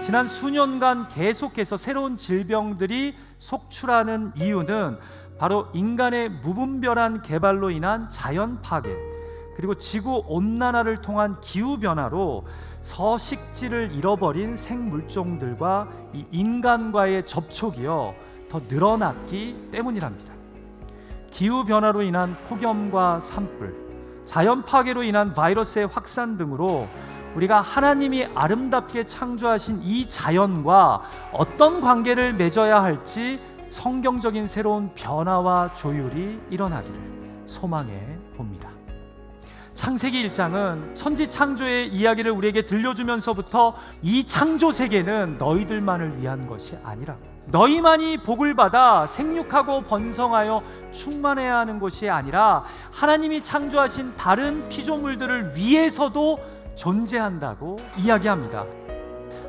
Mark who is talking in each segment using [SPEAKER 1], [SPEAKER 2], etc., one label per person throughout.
[SPEAKER 1] 지난 수년간 계속해서 새로운 질병들이 속출하는 이유는 바로 인간의 무분별한 개발로 인한 자연 파괴 그리고 지구 온난화를 통한 기후 변화로 서식지를 잃어버린 생물종들과 이 인간과의 접촉이요 더 늘어났기 때문이랍니다. 기후 변화로 인한 폭염과 산불, 자연 파괴로 인한 바이러스의 확산 등으로 우리가 하나님이 아름답게 창조하신 이 자연과 어떤 관계를 맺어야 할지 성경적인 새로운 변화와 조율이 일어나기를 소망해 봅니다. 창세기 1장은 천지 창조의 이야기를 우리에게 들려주면서부터 이 창조 세계는 너희들만을 위한 것이 아니라 너희만이 복을 받아 생육하고 번성하여 충만해야 하는 것이 아니라 하나님이 창조하신 다른 피조물들을 위해서도 존재한다고 이야기합니다.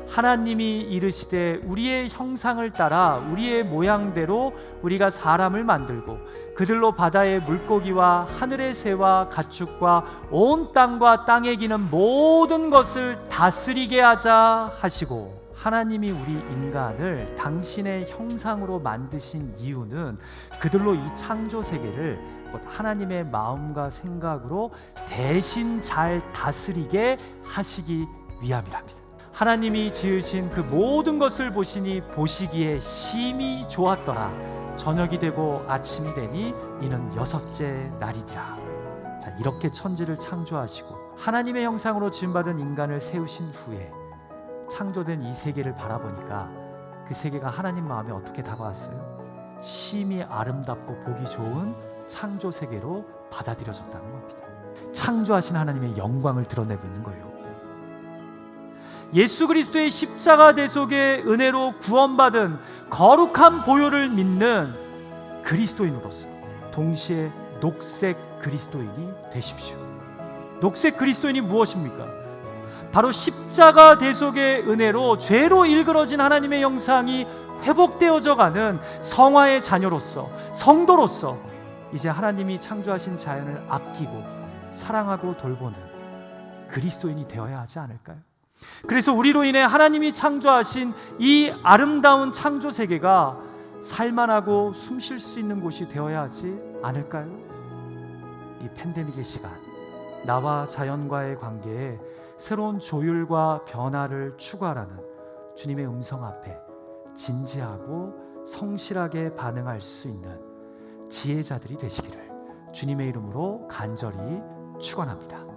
[SPEAKER 1] 하나님이 이르시되 우리의 형상을 따라 우리의 모양대로 우리가 사람을 만들고 그들로 바다의 물고기와 하늘의 새와 가축과 온 땅과 땅에 기는 모든 것을 다스리게 하자 하시고 하나님이 우리 인간을 당신의 형상으로 만드신 이유는 그들로 이 창조 세계를 곧 하나님의 마음과 생각으로 대신 잘 다스리게 하시기 위함이랍니다. 하나님이 지으신 그 모든 것을 보시니 보시기에 심히 좋았더라. 저녁이 되고 아침이 되니 이는 여섯째 날이니라. 자, 이렇게 천지를 창조하시고 하나님의 형상으로 지음받은 인간을 세우신 후에 창조된 이 세계를 바라보니까 그 세계가 하나님 마음에 어떻게 다가왔어요? 심히 아름답고 보기 좋은 창조 세계로 받아들여졌다는 겁니다. 창조하신 하나님의 영광을 드러내고 있는 거예요. 예수 그리스도의 십자가 대속의 은혜로 구원받은 거룩한 보혈을 믿는 그리스도인으로서 동시에 녹색 그리스도인이 되십시오. 녹색 그리스도인이 무엇입니까? 바로 십자가 대속의 은혜로 죄로 일그러진 하나님의 영상이 회복되어져 가는 성화의 자녀로서 성도로서 이제 하나님이 창조하신 자연을 아끼고 사랑하고 돌보는 그리스도인이 되어야 하지 않을까요? 그래서 우리로 인해 하나님이 창조하신 이 아름다운 창조 세계가 살만하고 숨 쉴 수 있는 곳이 되어야 하지 않을까요? 이 팬데믹의 시간, 나와 자연과의 관계에 새로운 조율과 변화를 추구하라는 주님의 음성 앞에 진지하고 성실하게 반응할 수 있는 지혜자들이 되시기를 주님의 이름으로 간절히 축원합니다.